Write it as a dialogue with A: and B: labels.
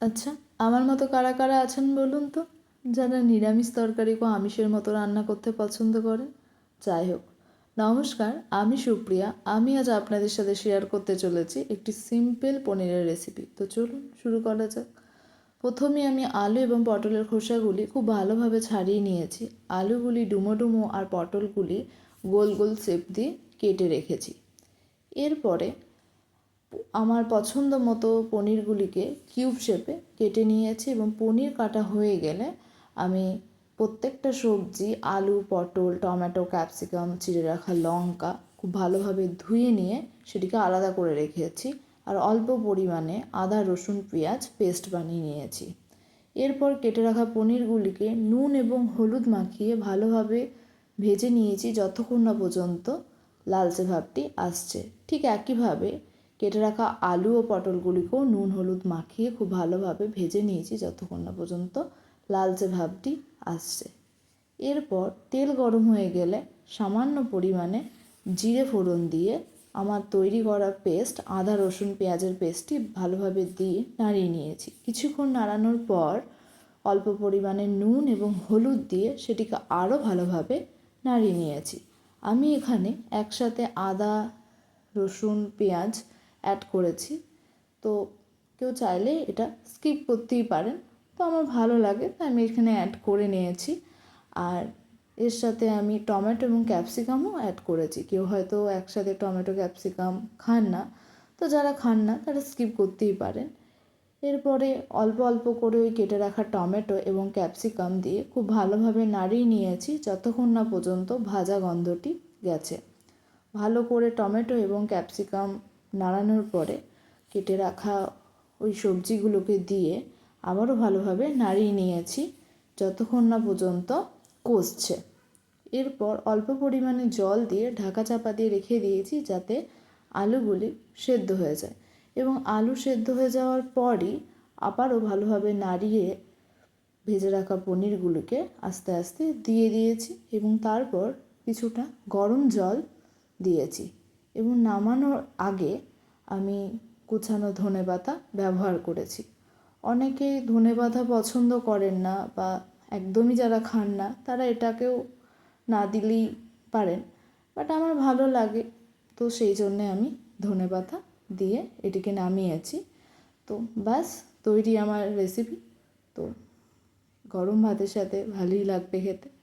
A: আচ্ছা আমার মতো কারা কারা আছেন বলুন তো? যারা নিরামিষ তরকারি বা আমিষের মতো রান্না করতে পছন্দ করেন? যাই হোক, নমস্কার, আমি সুপ্রিয়া। আমি আজ আপনাদের সাথে শেয়ার করতে চলেছি একটি সিম্পল পনিরের রেসিপি তো চলুন শুরু করা যাক। প্রথমে আমি আলু এবং পটলের খোসাগুলি খুব ভালোভাবে ছাড়িয়ে নিয়েছি। আলুগুলি ডুমো ডুমো আর পটলগুলি গোল গোল শেপ দিয়ে কেটে রেখেছি। এরপরে আমার পছন্দ মতো পনিরগুলিকে কিউব শেপে কেটে নিয়েছি এবং পনির কাটা হয়ে গেলে আমি প্রত্যেকটা সবজি, আলু, পটল, টমেটো, ক্যাপসিকাম চিড়ে রাখা লঙ্কা খুব ভালোভাবে ধুয়ে নিয়ে সেটিকে আলাদা করে রেখেছি আর অল্প পরিমাণে আদা, রসুন, পেঁয়াজ পেস্ট বানিয়ে নিয়েছি। এরপর কেটে রাখা পনিরগুলিকে নুন এবং হলুদ মাখিয়ে ভালোভাবে ভেজে নিয়েছি যতক্ষণ না পর্যন্ত লালচে ভাবটি আসছে। ঠিক একইভাবে কেটে রাখা আলু ও পটলগুলিকেও নুন, হলুদ মাখিয়ে খুব ভালোভাবে ভেজে নিয়েছি যতক্ষণ না পর্যন্ত লালচে ভাবটি আসছে। এরপর তেল গরম হয়ে গেলে সামান্য পরিমাণে জিরে ফোড়ন দিয়ে আমার তৈরি করা পেস্ট, আদা, রসুন, পেঁয়াজের পেস্টটি ভালোভাবে দিয়ে নাড়িয়ে নিয়েছি। কিছুক্ষণ নাড়ানোর পর অল্প পরিমাণে নুন এবং হলুদ দিয়ে সেটিকে আরও ভালোভাবে নাড়িয়ে নিয়েছি। আমি এখানে একসাথে আদা, রসুন, পেঁয়াজ অ্যাড করেছি। তো কেউ চাইলে এটা স্কিপ করতেই পারেন। তো আমার ভালো লাগে তাই আমি এখানে অ্যাড করে নিয়েছি। আর এর সাথে আমি টমেটো এবং ক্যাপসিকামও অ্যাড করেছি। কেউ হয়তো একসাথে টমেটো ক্যাপসিকাম খান না। তো যারা খান না, তারা স্কিপ করতেই পারেন। এরপরে অল্প অল্প করে ওই কেটে রাখা টমেটো এবং ক্যাপসিকাম দিয়ে খুব ভালোভাবে নাড়িয়ে নিয়েছি, যতক্ষণ না পর্যন্ত ভাজা গন্ধটি গেছে। ভালো করে টমেটো এবং ক্যাপসিকাম নাড়ানোর পরে কেটে রাখা ওই সবজিগুলোকে দিয়ে আবারও ভালোভাবে নাড়িয়ে নিয়েছি যতক্ষণ না পর্যন্ত কষছে। এরপর অল্প পরিমাণে জল দিয়ে ঢাকা চাপা দিয়ে রেখে দিয়েছি যাতে আলুগুলি সেদ্ধ হয়ে যায় এবং আলু সেদ্ধ হয়ে যাওয়ার পরই আবারও ভালোভাবে নাড়িয়ে ভেজে রাখা পনিরগুলোকে আস্তে আস্তে দিয়ে দিয়েছি এবং তারপর কিছুটা গরম জল দিয়েছি। এবং নামানোর আগে আমি কুচানো ধনে পাতা ব্যবহার করেছি। অনেকেই ধনে পাতা পছন্দ করেন না বা একদমই যারা খান না, তারা এটাকেও না দিলেই পারেন। বাট আমার ভালো লাগে, তো সেই জন্যে আমি ধনে পাতা দিয়ে এটিকে নামিয়েছি। তো ব্যাস, তৈরি আমার রেসিপি তো গরম ভাতের সাথে ভালোই লাগবে খেতে।